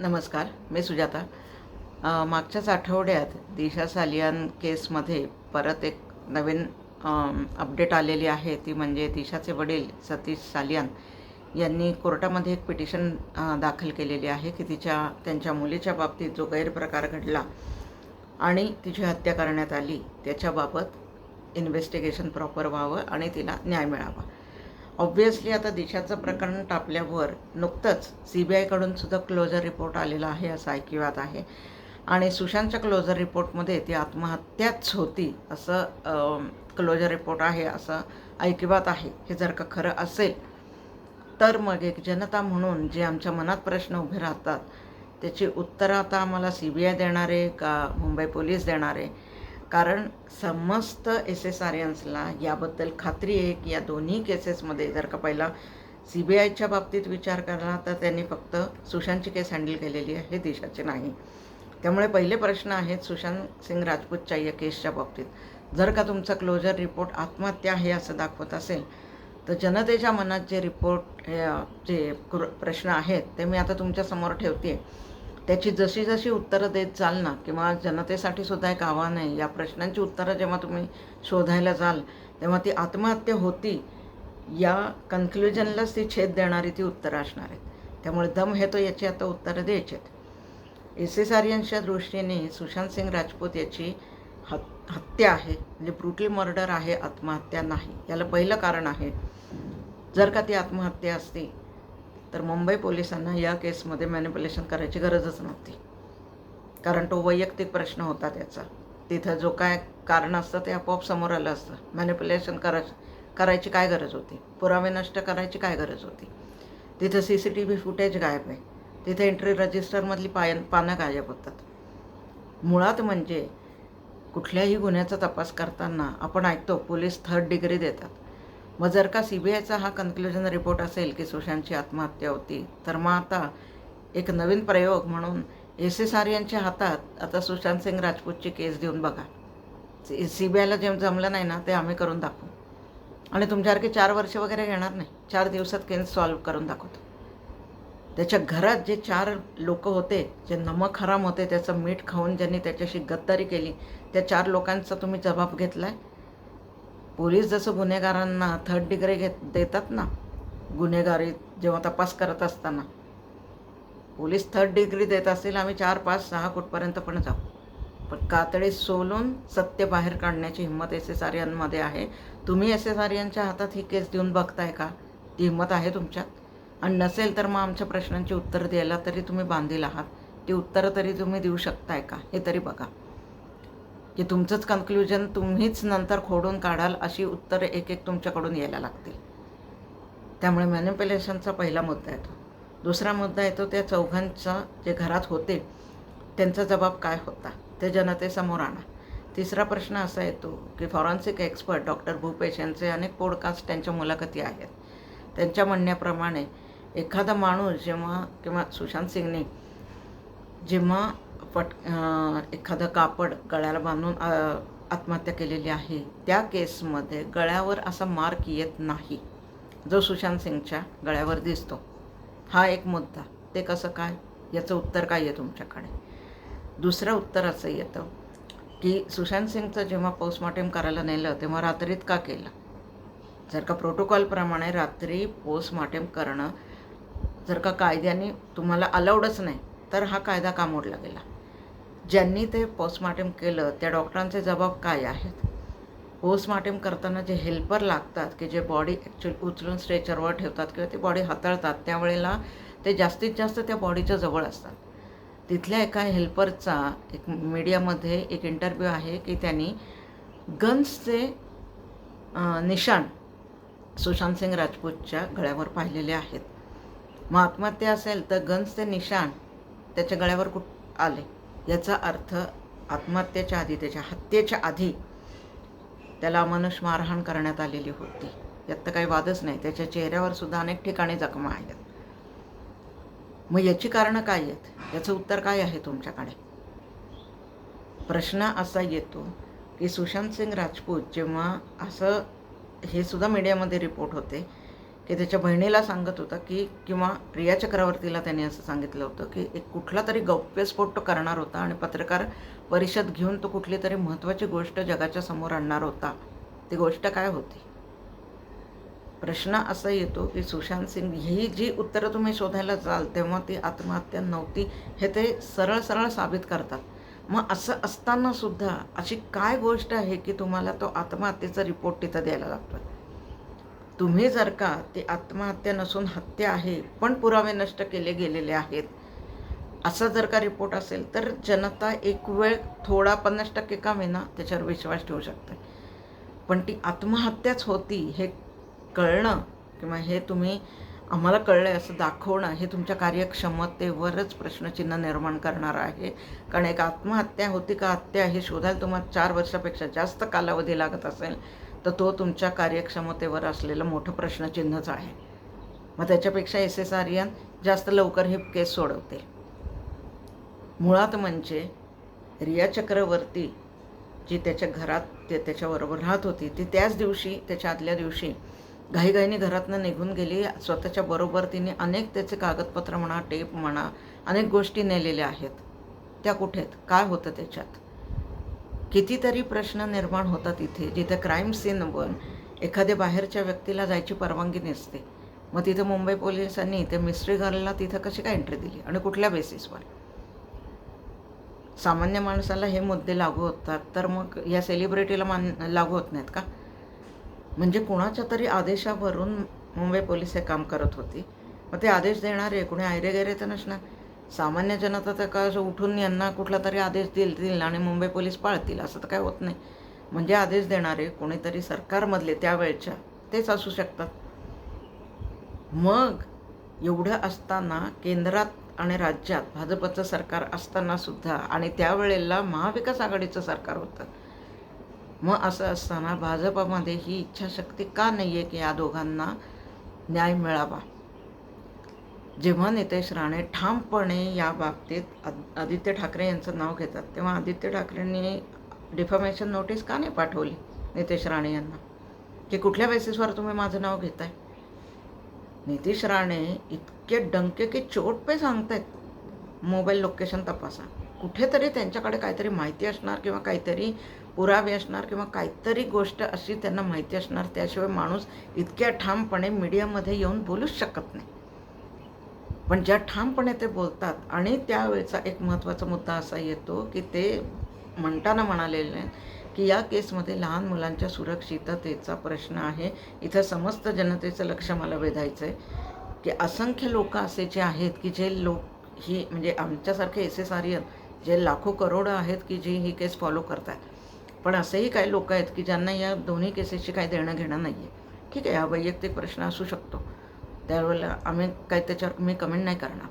नमस्कार मी सुजाता. मागच्याच आठवड्यात दिशा सालियान केसमध्ये परत एक नवीन अपडेट आलेली आहे. ती म्हणजे दिशाचे वडील सतीश सालियान यांनी कोर्टामध्ये एक पिटिशन दाखल केलेली आहे की तिच्या त्यांच्या मुलीच्या बाबतीत जो गैरप्रकार घडला आणि तिची हत्या करण्यात आली त्याच्याबाबत इन्व्हेस्टिगेशन प्रॉपर व्हावं आणि तिला न्याय मिळावा. ऑब्व्हियसली आता दिशाचं प्रकरण टापल्यावर नुकतंच सी बी आयकडून सुद्धा क्लोजर रिपोर्ट आलेला आहे असं ऐकिवात आहे. आणि सुशांतच्या क्लोजर रिपोर्टमध्ये ती आत्महत्याच होती असं क्लोजर रिपोर्ट आहे असं ऐकिवात आहे. हे जर का खरं असेल तर मग एक जनता म्हणून जे आमच्या मनात प्रश्न उभे राहतात त्याची उत्तरं आता आम्हाला सी बी आय देणार आहे का मुंबई पोलीस देणार आहे कारण समस्त एस एस आर एन्सला याबद्दल खात्री आहे की या दोन्ही केसेसमध्ये जर का पहिला सी बी आयच्या बाबतीत विचार केला तर त्यांनी फक्त सुशांतची केस हँडल केलेली आहे हे देशाचे नाही. त्यामुळे पहिले प्रश्न आहेत सुशांत सिंग राजपूतच्या या केसच्या बाबतीत. जर का तुमचा क्लोजर रिपोर्ट आत्महत्या आहे असं दाखवत असेल तर जनतेच्या मनात जे रिपोर्ट हे, जे प्रश्न आहेत ते मी आता तुमच्यासमोर ठेवते त्याची जशी जशी उत्तरं देत जाल ना किंवा जनतेसाठी सुद्धा एक आव्हान आहे या प्रश्नांची उत्तरं जेव्हा तुम्ही शोधायला जाल तेव्हा ती आत्महत्या होती या कन्क्लुजनलाच ती छेद देणारी ती उत्तरं असणार आहेत. त्यामुळे दम हे तो याची आता उत्तरं द्यायची आहेत एस एस दृष्टीने सुशांत सिंग राजपूत याची हत हत्या आहे म्हणजे ब्रुटल मर्डर आहे आत्महत्या नाही. याला पहिलं कारण आहे जर का ती आत्महत्या असती तर मुंबई पोलिसांना या केसमध्ये मॅनिप्युलेशन करायची गरजच नव्हती. कारण तो वैयक्तिक प्रश्न होता त्याचा. तिथं जो काय कारण असतं ते आपोआप समोर आलं असतं. मॅनिप्युलेशन करा करायची काय गरज होती? पुरावे नष्ट करायची काय गरज होती? तिथं C C T V footage गायब आहे. तिथे एंट्री रजिस्टरमधली पाय पानं गायब होतात. मुळात म्हणजे कुठल्याही गुन्ह्याचा तपास करताना आपण ऐकतो पोलीस थर्ड डिग्री देतात. मग जर का सी बी आयचा हा कन्क्लुजन रिपोर्ट असेल की सुशांतची आत्महत्या होती तर मग आता एक नवीन प्रयोग म्हणून एस एस आर यांच्या हातात आता सुशांत सिंग राजपूतची केस देऊन बघा. सी बी आयला जे जमलं नाही ना ते आम्ही करून दाखवू. आणि तुमच्यासारखे चार वर्ष वगैरे घेणार नाही. चार दिवसात केस सॉल्व्ह करून दाखवतो. त्याच्या घरात जे चार लोक होते जे नमक हराम होते त्याचं मीठ खाऊन ज्यांनी त्याच्याशी गद्दारी केली त्या चार लोकांचा तुम्ही जबाब घेतला आहे पोलीस जसं गुन्हेगारांना थर्ड डिग्री घेत देतात ना गुन्हेगारी जेव्हा तपास करत असताना. पोलीस थर्ड डिग्री देत असतील आम्ही चार पाच सहा कुठपर्यंत पण जाऊ. पण कातडी सोलून सत्य बाहेर काढण्याची हिंमत एस एस आर्यांमध्ये आहे. तुम्ही एस एस आर्यांच्या हातात ही केस देऊन बघताय का? ती हिंमत आहे तुमच्यात? आणि नसेल तर मग आमच्या प्रश्नांची उत्तरं द्यायला तरी तुम्ही बांधील आहात. ती उत्तरं तरी तुम्ही देऊ शकताय का? हे तरी बघा. की तुमचंच कन्क्लुजन तुम्हीच नंतर खोडून काढाल अशी उत्तरं एक एक तुमच्याकडून यायला लागतील. त्यामुळे मॅन्युप्युलेशनचा पहिला मुद्दा येतो. दुसरा मुद्दा येतो त्या चौघांचा जे घरात होते त्यांचा जबाब काय होता? ते जनतेसमोर आणा. तिसरा प्रश्न असा येतो की फॉरेन्सिक एक्सपर्ट डॉक्टर भूपेश यांचे अनेक पॉडकास्ट त्यांच्या मुलाखती आहेत. त्यांच्या म्हणण्याप्रमाणे एखादा माणूस जेव्हा किंवा सुशांत सिंगने जेव्हा पट एखादं कापड गळ्याला बांधून आत्महत्या केलेली आहे त्या केसमध्ये गळ्यावर असा मार्क येत नाही जो सुशांत सिंगच्या गळ्यावर दिसतो. हा एक मुद्दा. ते कसं काय? याचं उत्तर काय आहे तुमच्याकडे? दुसरं उत्तर असं येतं की सुशांत सिंगचं जेव्हा पोस्टमॉर्टम करायला नेलं तेव्हा रात्रीत का केलं? जर का प्रोटोकॉलप्रमाणे रात्री पोस्टमॉर्टम करणं जर का कायद्याने तुम्हाला अलाउडच नाही तर हा कायदा का मोडला गेला? ज्यांनी ते पोस्टमार्टम केलं त्या डॉक्टरांचे जबाब काय आहेत? पोस्टमार्टम करताना जे हेल्पर लागतात की जे बॉडी ॲक्च्युली उचलून स्ट्रेचरवर ठेवतात किंवा ती बॉडी हाताळतात त्यावेळेला ते जास्तीत जास्त त्या बॉडीच्या जवळ असतात. तिथल्या एका हेल्परचा एक मीडियामध्ये एक इंटरव्ह्यू आहे की त्यांनी गन्सचे निशाण सुशांत सिंग राजपूतच्या गळ्यावर पाहिलेले आहेत. मग आत्महत्या असेल तर गन्सचे निशाण त्याच्या गळ्यावर कुठ आले? याचा अर्थ आत्महत्येच्या आधी त्याच्या हत्येच्या आधी त्याला अमानुष मारहाण करण्यात आलेली होती. यात तर काही वादच नाही. त्याच्या चेहऱ्यावर सुद्धा अनेक ठिकाणी जखमा आहेत. मग याची कारणं काय आहेत? याचं उत्तर काय आहे तुमच्याकडे? प्रश्न असा येतो की सुशांत सिंग राजपूत जेव्हा असं हे सुद्धा मीडियामध्ये रिपोर्ट होते की त्याच्या बहिणीला सांगत होता की किंवा रिया चक्रवर्तीला त्यांनी असं सांगितलं होतं की एक कुठला तरी गौप्यस्फोट तो करणार होता आणि पत्रकार परिषद घेऊन तो कुठली तरी महत्त्वाची गोष्ट जगाच्या समोर आणणार होता. ती गोष्ट काय होती? प्रश्न असा येतो की सुशांत सिंग ही जी उत्तरं तुम्ही शोधायला जाल तेव्हा ती आत्महत्या नव्हती. हे ते सरळ सरळ साबित करतात. मग असं असताना सुद्धा अशी काय गोष्ट आहे की तुम्हाला तो आत्महत्येचा रिपोर्ट तिथं द्यायला लागतो तुम्ही जर का ती आत्महत्या नसून हत्या आहे पण पुरावे नष्ट केले गेलेले आहेत असा जर का रिपोर्ट असेल तर जनता एक वेळ थोडा पन्नास टक्के का होईना त्याच्यावर विश्वास ठेवू शकते. पण ती आत्महत्याच होती हे कळणं किंवा हे तुम्ही आम्हाला कळलं आहे असं दाखवणं हे तुमच्या कार्यक्षमतेवरच प्रश्नचिन्ह निर्माण करणार आहे. कारण एक आत्महत्या होती का हत्या हे शोधायला तुम्हाला चार वर्षापेक्षा जास्त कालावधी लागत असेल. तर तो तुमच्या कार्यक्षमतेवर असलेलं मोठं प्रश्नचिन्हच आहे. मग त्याच्यापेक्षा एस एस आर्यन जास्त लवकर हे केस सोडवते मुळात म्हणजे रिया चक्रवर्ती जी त्याच्या घरात ते त्याच्याबरोबर राहत होती ती त्याच दिवशी त्याच्या आदल्या दिवशी घाईघाईने घरातनं निघून गेली. स्वतःच्या बरोबर तिने अनेक त्याचे कागदपत्र म्हणा टेप म्हणा अनेक गोष्टी नेलेल्या आहेत. त्या कुठेत काय होतं त्याच्यात? कितीतरी प्रश्न निर्माण होतात इथे जिथे क्राईम सीनवर एखाद्या बाहेरच्या व्यक्तीला जायची परवानगी नसते. मग तिथं मुंबई पोलिसांनी त्या मिस्ट्री गर्लला तिथं कशी काय एंट्री दिली आणि कुठल्या बेसिसवर सामान्य माणसाला हे मुद्दे लागू होतात तर मग या सेलिब्रिटीला मान लागू होत नाहीत का? म्हणजे कुणाच्या तरी आदेशावरून मुंबई पोलीस हे काम करत होती. मग ते आदेश देणारे कुणी आयरेगैरे तर नसणार? सामान्य जनता तर काय असं उठून यांना कुठला तरी आदेश देतील आणि मुंबई पोलीस पाळतील असं तर काय होत नाही. म्हणजे आदेश देणारे कोणीतरी सरकारमधले त्यावेळच्या तेच असू शकतात. मग एवढं असताना केंद्रात आणि राज्यात भाजपचं सरकार असताना सुद्धा आणि त्यावेळेला महाविकास आघाडीचं सरकार होतं. मग असं असताना भाजपामध्ये ही इच्छाशक्ती का नाही आहे की या दोघांना न्याय मिळावा? जेव्हा नितेश राणे ठामपणे या बाबतीत आदित्य ठाकरे यांचं नाव घेतात तेव्हा आदित्य ठाकरेंनी डिफॉमेशन नोटीस का नाही पाठवली नितेश राणे यांना? की कुठल्या बेसिसवर तुम्ही माझं नाव घेताय? नितीश राणे इतके डंके की चोट पे सांगतायत. मोबाईल लोकेशन तपासा. कुठेतरी त्यांच्याकडे काहीतरी माहिती असणार किंवा काहीतरी पुरावे असणार किंवा काहीतरी गोष्ट अशी त्यांना माहिती असणार त्याशिवाय माणूस इतक्या ठामपणे मीडियामध्ये येऊन बोलूच शकत नाही. पण ज्या ठामपणे ते बोलतात आणि त्यावेळेचा एक महत्त्वाचा मुद्दा असा येतो की ते म्हणताना म्हणालेले की या केसमध्ये लहान मुलांच्या सुरक्षिततेचा प्रश्न आहे. इथं समस्त जनतेचं लक्ष मला वेधायचं आहे की असंख्य लोक असे जे आहेत की जे लोक ही म्हणजे आमच्यासारखे एस एस आर्यन जे लाखो करोडं आहेत की जे ही केस फॉलो करतात पण असेही काही लोक आहेत की ज्यांना या दोन्ही केसेसची काही देणं घेणं नाही आहे ठीक आहे हा वैयक्तिक प्रश्न असू शकतो. त्यावेळेला आम्ही काही त्याच्यावर मी कमेंट नाही करणार.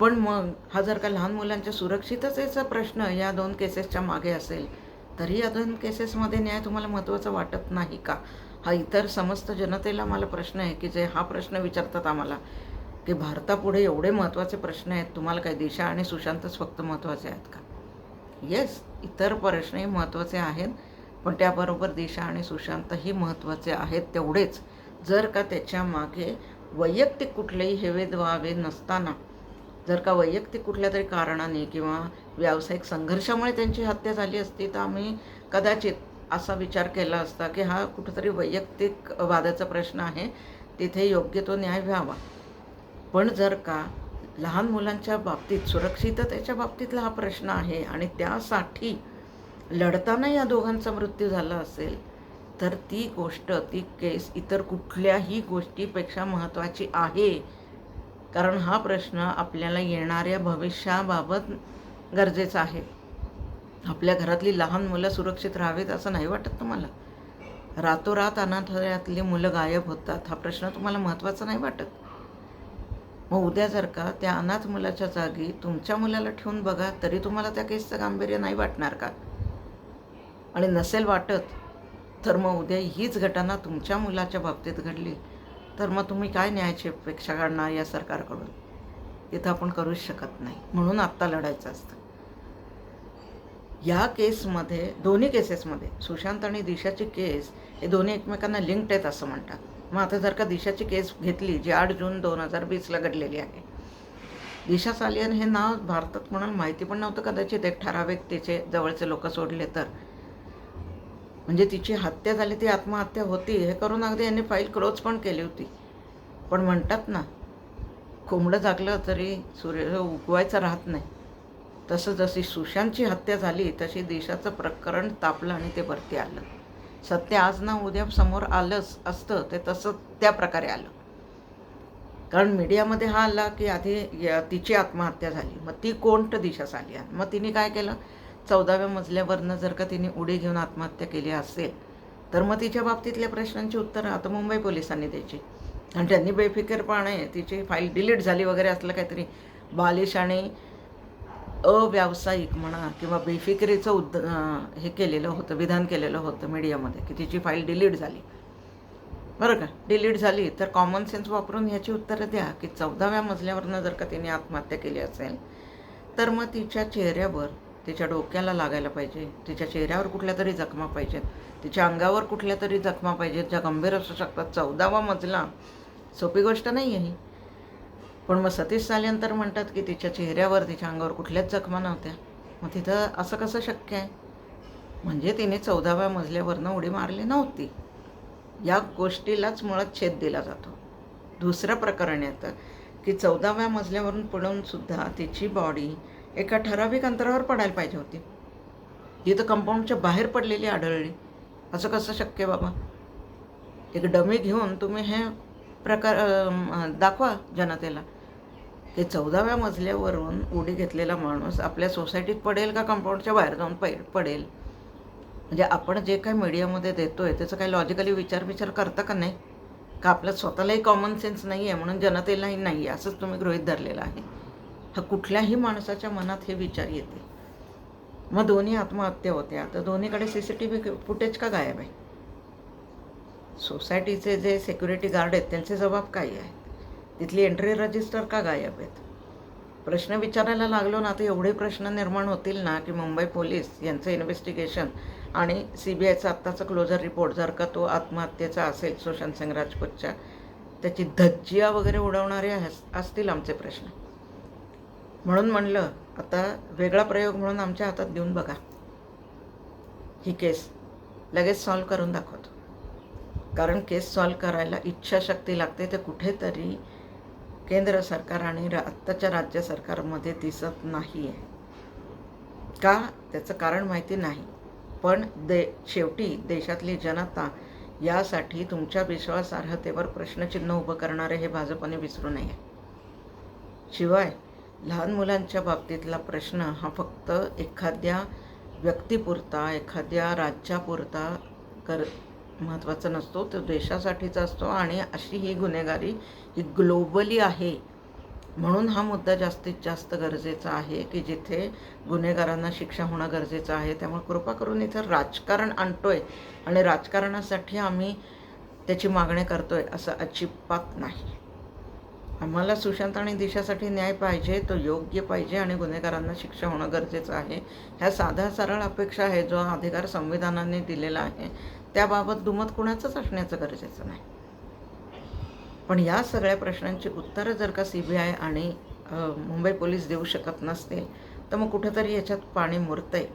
पण मग हा जर का लहान मुलांच्या सुरक्षिततेचा प्रश्न या दोन केसेसच्या मागे असेल तरी या दोन केसेसमध्ये न्याय तुम्हाला महत्त्वाचा वाटत नाही का? हा इतर समस्त जनतेला मला प्रश्न आहे की जे हा प्रश्न विचारतात आम्हाला की भारतापुढे एवढे महत्त्वाचे प्रश्न आहेत तुम्हाला काय दिशा आणि सुशांतच फक्त महत्त्वाचे आहेत का? येस इतर प्रश्नही महत्त्वाचे आहेत पण त्याबरोबर दिशा आणि सुशांतही महत्त्वाचे आहेत तेवढेच. जर का त्याच्यामागे वैयक्तिक कुठलेही हेवे द्वावे नसताना जर का वैयक्तिक कुठल्या तरी कारणाने किंवा व्यावसायिक संघर्षामुळे त्यांची हत्या झाली असती तर आम्ही कदाचित असा विचार केला असता की हा कुठंतरी वैयक्तिक वादाचा प्रश्न आहे तिथे योग्य तो न्याय व्हावा. पण जर का लहान मुलांच्या बाबतीत सुरक्षिततेच्या बाबतीतला हा प्रश्न आहे आणि त्यासाठी लढताना या दोघांचा मृत्यू झाला असेल तर ती गोष्ट ती केस इतर कुठल्याही गोष्टीपेक्षा महत्त्वाची आहे. कारण हा प्रश्न आपल्याला येणाऱ्या भविष्याबाबत गरजेचा आहे. आपल्या घरातली लहान मुलं सुरक्षित राहावेत असं नाही वाटत तुम्हाला? रातोरात अनाथालयातली मुलं गायब होतात हा प्रश्न तुम्हाला महत्त्वाचा नाही वाटत? मग उद्या जर का त्या अनाथ मुलाच्या जागी तुमच्या मुलाला ठेवून बघा तरी तुम्हाला त्या केसचं गांभीर्य नाही वाटणार का? आणि नसेल वाटत तर मग उद्या हीच घटना तुमच्या मुलाच्या बाबतीत घडली तर मग तुम्ही काय न्यायाची अपेक्षा करणार या सरकारकडून? तिथं आपण करूच शकत नाही. म्हणून आत्ता लढायचं असतं. या केसमध्ये दोन्ही केसेसमध्ये सुशांत आणि दिशाची केस हे दोन्ही एकमेकांना लिंक्ड आहेत असं म्हणतात. मग आता जर का दिशाची केस घेतली जी आठ जून दोन हजार वीसला घडलेली आहे. दिशा सालियन हे नाव भारतात म्हणून माहिती पण नव्हतं कदाचित. एक ठराविक तिचे जवळचे लोक सोडले तर. म्हणजे तिची हत्या झाली ती आत्महत्या होती हे करून अगदी यांनी फाईल क्लोज पण केली होती. पण म्हणतात ना कोंबडं जागलं तरी सूर्य उगवायचं राहत नाही. तसं जशी सुशांतची हत्या झाली तशी दिशाचं प्रकरण तापलं आणि ते वरती आलं. सत्य आज ना उद्या समोर आलंच असतं ते तसं त्या प्रकारे आलं. कारण मीडियामध्ये हा आला की आधी तिची आत्महत्या झाली मग ती कोण दिशा साली मग तिने काय केलं? चौदाव्या मजल्यावरनं जर का तिने उडी घेऊन आत्महत्या केली असेल तर मग तिच्या बाबतीतल्या प्रश्नांची उत्तरं आता मुंबई पोलिसांनी द्यायची. आणि त्यांनी बेफिकरपणे तिची फाईल डिलीट झाली वगैरे असलं काहीतरी बालिश आणि अव्यावसायिक म्हणा किंवा बेफिक्रीचं उद्द हे केलेलं होतं विधान केलेलं होतं मीडियामध्ये की तिची फाईल डिलीट झाली. बरं का? डिलीट झाली. तर कॉमन सेन्स वापरून ह्याची उत्तरं द्या की चौदाव्या मजल्यावरनं जर का तिने आत्महत्या केली असेल तर मग तिच्या चेहऱ्यावर तिच्या डोक्याला लागायला पाहिजे. तिच्या चेहऱ्यावर कुठल्या तरी जखमा पाहिजेत. तिच्या अंगावर कुठल्या तरी जखमा पाहिजेत ज्या गंभीर असू शकतात. चौदावा मजला. सोपी गोष्ट नाही आहे ही. पण मग सतीश साल्यानंतर म्हणतात की तिच्या चेहऱ्यावर तिच्या अंगावर कुठल्याच जखमा नव्हत्या. मग तिथं असं कसं शक्य आहे? म्हणजे तिने चौदाव्या मजल्यावरनं उडी मारली नव्हती. या गोष्टीलाच मुळात छेद दिला जातो. दुसरं प्रकरण येतं की चौदाव्या मजल्यावरून पडूनसुद्धा तिची बॉडी एका ठराविक अंतरावर पडायला पाहिजे होती. ती तर कंपाऊंडच्या बाहेर पडलेली आढळली. असं कसं शक्य बाबा? एक डमी घेऊन तुम्ही हे प्रकार दाखवा जनतेला. की चौदाव्या मजल्यावरून उडी घेतलेला माणूस आपल्या सोसायटीत पडेल का कंपाऊंडच्या बाहेर जाऊन पै पडेल? म्हणजे आपण जे काही मीडियामध्ये देतो आहे त्याचं काही लॉजिकली विचार विचार करता का नाही? का आपलं स्वतःलाही कॉमन सेन्स नाही आहे म्हणून जनतेलाही नाही आहे असंच तुम्ही गृहीत धरलेलं आहे. हा कुठल्याही माणसाच्या मनात हे विचार येते. मग दोन्ही आत्महत्या होत्या तर दोन्हीकडे C C T V footage का गायब आहे? सोसायटीचे जे सिक्युरिटी गार्ड आहेत त्यांचे जबाब काय आहेत तिथली एंट्री रजिस्टर का गायब आहेत? प्रश्न विचारायला लागलो ना तर एवढे प्रश्न निर्माण होतील ना की मुंबई पोलीस यांचं इन्व्हेस्टिगेशन आणि सी बी आयचा आत्ताचा क्लोजर रिपोर्ट जर का तो आत्महत्येचा असेल सुशांत सिंग राजपूतच्या त्याची धज्जिया वगैरे उडवणारे असतील आमचे प्रश्न. म्हणून म्हणलं आता वेगळा प्रयोग म्हणून आमच्या हातात देऊन बघा. ही केस लगेच सॉल्व करून दाखवतो. कारण केस सॉल्व करायला इच्छाशक्ती लागते ते कुठेतरी केंद्र सरकार आणि रा आत्ताच्या राज्य सरकारमध्ये दिसत नाही आहे का? त्याचं कारण माहिती नाही. पण दे शेवटी देशातली जनता यासाठी तुमच्या विश्वासार्हतेवर प्रश्नचिन्ह उभं करणारे हे भाजपने विसरू नये. शिवाय लहान मुलांच्या बाबतीतला प्रश्न हा फक्त एखाद्या व्यक्तीपुरता एखाद्या राज्यापुरता कर महत्त्वाचा नसतो तो देशासाठीचा असतो आणि अशी ही गुन्हेगारी ही ग्लोबली आहे म्हणून हा मुद्दा जास्तीत जास्त गरजेचा आहे की जिथे गुन्हेगारांना शिक्षा होणं गरजेचं आहे. त्यामुळे कृपा करून इथं राजकारण आणतोय आणि राजकारणासाठी आम्ही त्याची मागणी करतोय असं अजिबात नाही. आम्हाला सुशांत आणि दिशासाठी न्याय पाहिजे तो योग्य पाहिजे आणि गुन्हेगारांना शिक्षा होणं गरजेचं आहे. ह्या साध्या सरळ अपेक्षा आहे जो अधिकार संविधानाने दिलेला आहे. त्याबाबत दुमत कुणाचंच असण्याचं गरजेचं नाही. पण या सगळ्या प्रश्नांची उत्तरं जर का सी बी आय आणि मुंबई पोलीस देऊ शकत नसतील तर मग कुठेतरी याच्यात पाणी मुरतंय.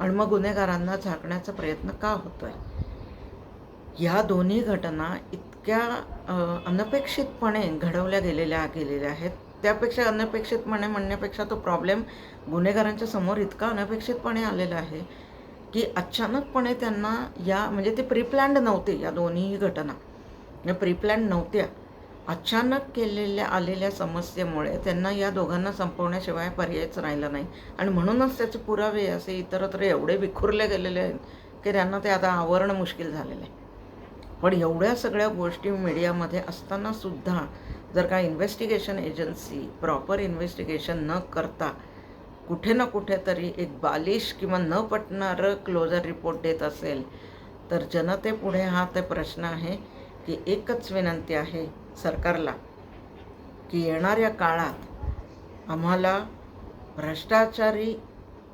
आणि मग गुन्हेगारांना झाकण्याचा प्रयत्न का होतोय? या दोन्ही घटना इतक्या अनपेक्षितपणे घडवल्या गेलेल्या गेलेल्या आहेत. त्यापेक्षा अनपेक्षितपणे म्हणण्यापेक्षा तो प्रॉब्लेम गुन्हेगारांच्या समोर इतका अनपेक्षितपणे आलेला आहे की अचानकपणे त्यांना या म्हणजे ते प्रीप्लॅन्ड नव्हते या दोन्ही घटना. या प्रीप्लॅन्ड नव्हत्या. अचानक केलेल्या आलेल्या समस्येमुळे त्यांना या दोघांना संपवण्याशिवाय पर्यायच राहिला नाही. आणि म्हणूनच त्याचे पुरावे असे इतरत्र एवढे विखुरले गेलेले आहेत की त्यांना ते आता आवरणं मुश्किल झालेलं आहे. पण एवढ्या सगळ्या गोष्टी मीडियामध्ये असताना सुद्धा जर का इन्व्हेस्टिगेशन एजन्सी प्रॉपर इन्व्हेस्टिगेशन न करता कुठे ना कुठेतरी एक बालिश किंवा न पटणारं क्लोजर रिपोर्ट देत असेल तर जनतेपुढे हा ते प्रश्न आहे की एकच विनंती आहे सरकारला की येणाऱ्या काळात आम्हाला भ्रष्टाचारी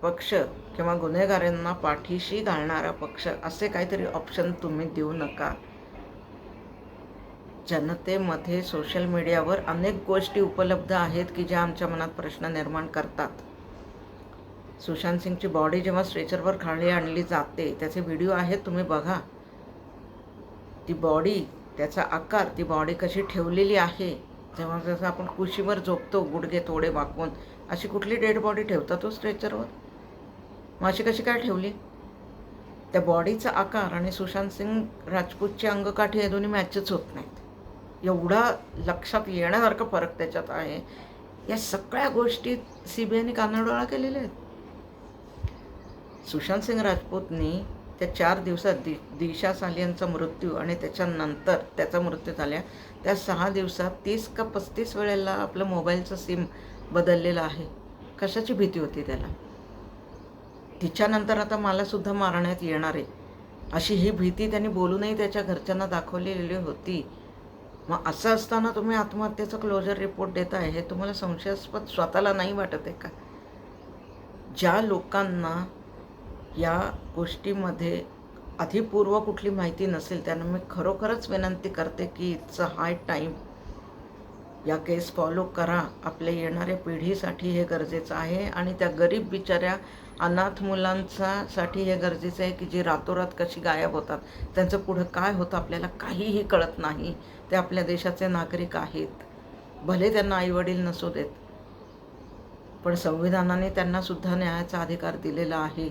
पक्ष किंवा गुन्हेगारांना पाठीशी घालणारा पक्ष असे काहीतरी ऑप्शन तुम्ही देऊ नका. जनतेमध्ये सोशल मीडियावर अनेक गोष्टी उपलब्ध आहेत की ज्या आमच्या मनात प्रश्न निर्माण करतात. सुशांत सिंगची बॉडी जेव्हा स्ट्रेचरवर खाली आणली जाते त्याचे व्हिडिओ आहेत तुम्ही बघा. ती बॉडी त्याचा आकार ती बॉडी कशी ठेवलेली आहे जेव्हा जसं आपण कुशीवर झोपतो गुडघे थोडे वाकवून अशी कुठली डेड बॉडी ठेवता तो स्ट्रेचरवर मग अशी कशी काय ठेवली? त्या बॉडीचा आकार आणि सुशांत सिंग राजपूतची अंगकाठी हे दोन्ही मॅचच होत नाहीत. एवढा लक्षात येण्यासारखा फरक त्याच्यात आहे. या सगळ्या गोष्टी सी बी आयने कानाडोळा केलेल्या आहेत. सुशांत सिंग राजपूतनी त्या चार दिवसात दि दिशा सालियांचा मृत्यू आणि त्याच्यानंतर त्याचा मृत्यू झाल्या. त्या सहा दिवसात तीस का पस्तीस वेळेला आपलं मोबाईलचं सिम बदललेलं आहे. कशाची भीती होती त्याला? तिच्यानंतर आता मलासुद्धा मारण्यात येणार आहे. अशी ही भीती त्यांनी बोलूनही त्याच्या घरच्यांना दाखवलेली होती. मग असं असताना तुम्ही आत्महत्येचा क्लोजर रिपोर्ट देताय हे तुम्हाला संशयास्पद स्वतःला नाही वाटत आहे का? ज्या लोकांना या गोष्टीमध्ये आधीपूर्व कुठली माहिती नसेल त्यांना मी खरोखरच विनंती करते की इट्स अ हाय टाईम या केस फॉलो करा. आपल्या येणाऱ्या पिढीसाठी हे गरजेचं आहे आणि त्या गरीब बिचाऱ्या अनाथ मुलांचा साठी हे गरजेचं आहे की जी रातोरात कशी गायब होतात. त्यांचं पुढं काय होतं आपल्याला काहीही कळत नाही. ते आपल्या देशाचे नागरिक आहेत. भले त्यांना आईवडील नसू देत पण संविधानाने त्यांनासुद्धा न्यायाचा अधिकार दिलेला आहे.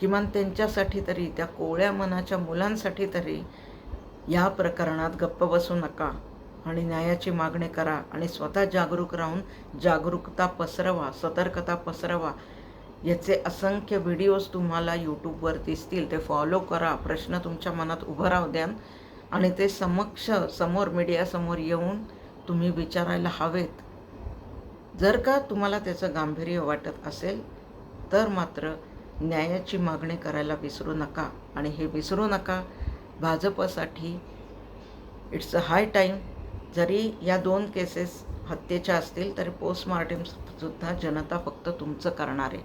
किमान त्यांच्यासाठी तरी त्या कोवळ्या मनाच्या मुलांसाठी तरी या प्रकरणात गप्प बसू नका. आणि न्यायाची मागणी करा आणि स्वतः जागरूक राहून जागरूकता पसरवा सतर्कता पसरवा. याचे असंख्य व्हिडिओज तुम्हाला यूट्यूबवर दिसतील. ते फॉलो करा. प्रश्न तुमच्या मनात उभं राहू द्या. आणि ते समक्ष समोर मीडियासमोर येऊन तुम्ही विचारायला हवेत. जर का तुम्हाला त्याचं गांभीर्य वाटत असेल तर मात्र न्यायाची मागणी करायला विसरू नका. आणि हे विसरू नका. भाजपसाठी इट्स अ हाय टाईम जरी या दोन केसेस हत्येच्या असतील तरी पोस्टमॉर्टमसुद्धा जनता फक्त तुमचं करणार आहे.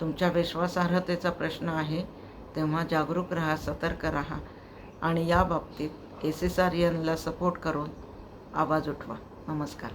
तुमच्या विश्वासार्हतेचा प्रश्न आहे. तेव्हा जागरूक राहा सतर्क राहा आणि या बाबतीत एस एस आर एनला सपोर्ट करून आवाज उठवा. नमस्कार.